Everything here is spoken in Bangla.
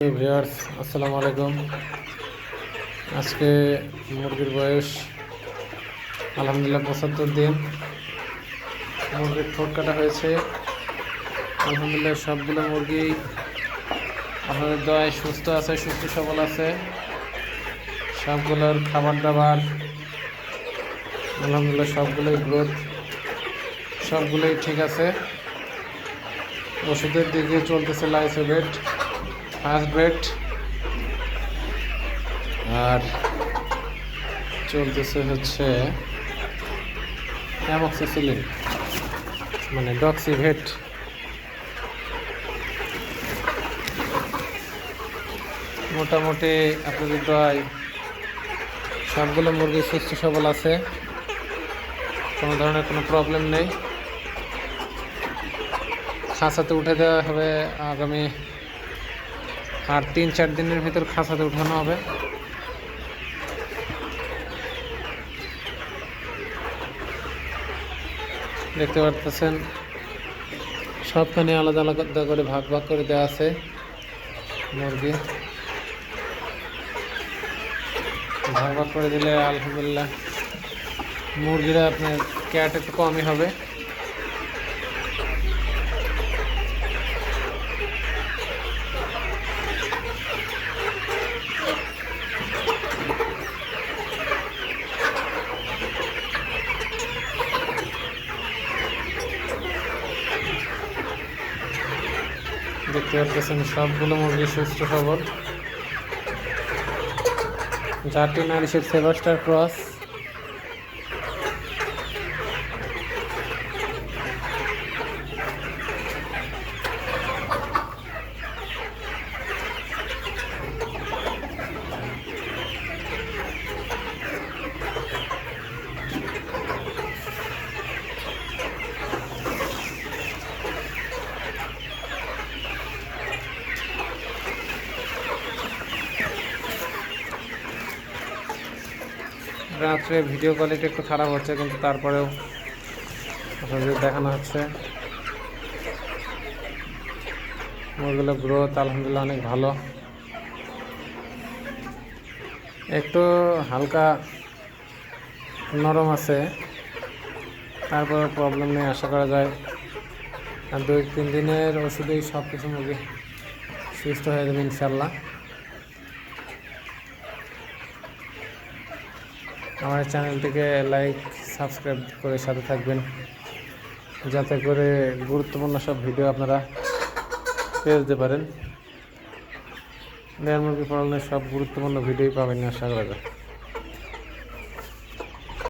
ভিউয়ার্স আসসালামু আলাইকুম আজকে মুরগির বয়স, আলহামদুলিল্লাহ পঁচাত্তর দিন। মুরগির ঠোঁট কাটা হয়েছে। আলহামদুলিল্লাহ সবগুলো মুরগি আপনাদের দয় সুস্থ আছে, সুস্থ সবল আছে। সবগুলোর খাবার দাবার আলহামদুলিল্লাহ সবগুলোই গ্রোথ সবগুলোই ঠিক আছে। ওষুধের দিকে চলতেছে লাইসোবেট ফার্স্ট বেড আর চলতেছে হচ্ছে অ্যামক্সিসিলিন মানে ডক্সিভেট। মোটামুটি আপনাদের দয় সবগুলো মুরগি সুস্থ সবল আছে, কোনো ধরনের কোনো প্রবলেম নেই। খাঁচাতে উঠে দেওয়া হবে আগামী আর তিন চার দিনের ভিতর খাঁচাতে উঠানো হবে। দেখতে পারতেছেন, সবখানে আলাদা আলাদা করে ভাগ ভাগ করে দেওয়া আছে মুরগি। ভাগ ভাগ করে দিলে আলহামদুলিল্লাহ মুরগিরা আপনার ক্যাট একটু কমই হবে। দেখতে পাচ্ছেন সবগুলো মুরগি সুস্থ সবল জাতি নারিশের সেবাস্টার ক্রস। রাত্রে ভিডিও কোয়ালিটি একটু খারাপ হচ্ছে, কিন্তু তারপরেও দেখানো হচ্ছে। মুরগুলো গ্রোথ আলহামদুলিল্লাহ অনেক ভালো। একটু হালকা নরম আছে তারপর প্রবলেম নেই, আশা করা যায়। আর দুই তিন দিনের ওষুধেই সব কিছু মুরগি সুস্থ হয়ে যাবে ইনশাল্লাহ আমার চ্যানেলটিকে লাইক সাবস্ক্রাইব করে সাথে থাকবেন। যাতে করে গুরুত্বপূর্ণ সব ভিডিও আপনারা পেয়ে যেতে পারেন। দেয়ার মুরগি পালনের সব গুরুত্বপূর্ণ ভিডিওই পাবেন, আশা করা যায়।